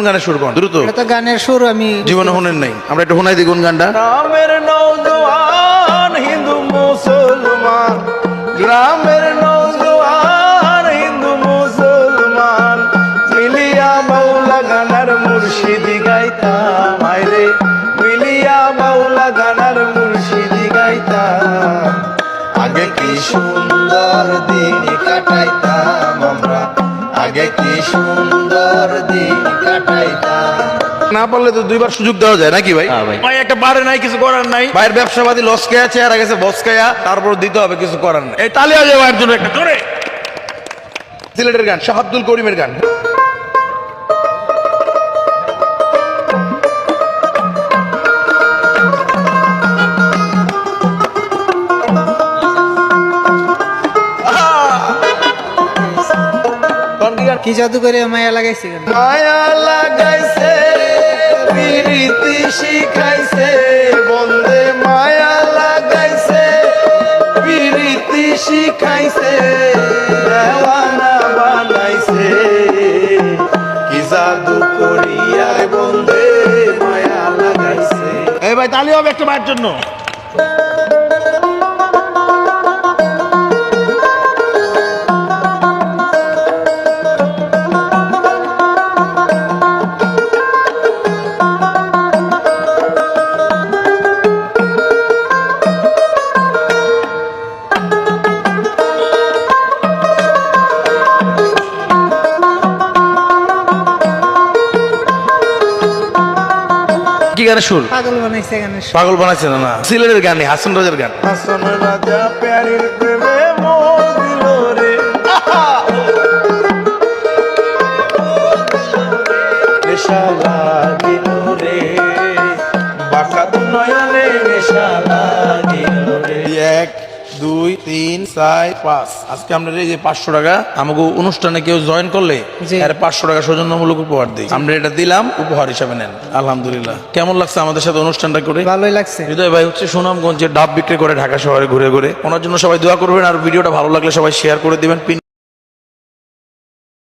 কোন গানের সুর কোন? দ্রুত। এটা গানের সুর আমি জীবনে শুনেন নাই। আমরা একটু শোনাই দিই কোন গানটা? গ্রামের নৌজওয়ান হিন্দু মুসলমান। গ্রামের নৌজওয়ান হিন্দু মুসলমান। মিলিয়া বাউলা গানার মুর্শিদি গাইতাম আইরে। মিলিয়া বাউলা গানার মুর্শিদি গাইতাম। আগে কি সুন্দর দিন কাটাইতাম। না পারলে তো দুইবার সুযোগ দেওয়া যায় নাকি ভাই? হ্যাঁ ভাই। ভাই একটা পারে নাই কিছু করার নাই। ভাইয়ের ব্যবসাবাদী লস খেয়ে আছে আর গেছে বস খেয়া তারপর দিতে হবে কিছু করার নাই। এই তালি আজে ভাইয়ের জন্য একটা জোরে সিলেটের গান শাহাব্দুল করিমের গান। কি? জাদু করে মায়া লাগাইছে মায়া লাগাইছে প্রীতি শিখাইছে বন্দে মায়া লাগাইছে প্রীতি শিখাইছে দেওয়ানা বানাইছে। কি জাদু করিয়া বন্দে মায়া লাগাইছে। এই ভাই তালি হবে একটা ভাইয়ের জন্য। গানের সুর? পাগল বানাইছে গানের সুর। পাগল বানাইছে না সিলেটের গানে হাসান রাজার গান। হাসন রাজা প্যারির প্রেমে মোর দিল রে। আহা! নেশা লাগিল রে। বাঁকা নয়নে নেশা লাগিল রে। এক দুই তিন চার পাঁচ। আজকে আমরা এই যে পাঁচশো টাকা আমাকে অনুষ্ঠানে কেউ জয়েন করলে। আর পাঁচশো টাকা সৌজন্যমূলক উপহার দিই। আমরা এটা দিলাম উপহার হিসাবে নেন। আলহামদুলিল্লাহ। কেমন লাগছে আমাদের সাথে অনুষ্ঠানটা করে? ভালোই লাগছে। হৃদয় ভাই হচ্ছে সুনামগঞ্জে ডাব বিক্রি করে ঢাকা শহরে ঘুরে ঘুরে। ওনার জন্য সবাই দোয়া করবেন আর ভিডিওটা ভালো লাগলে সবাই শেয়ার করে দিবেন।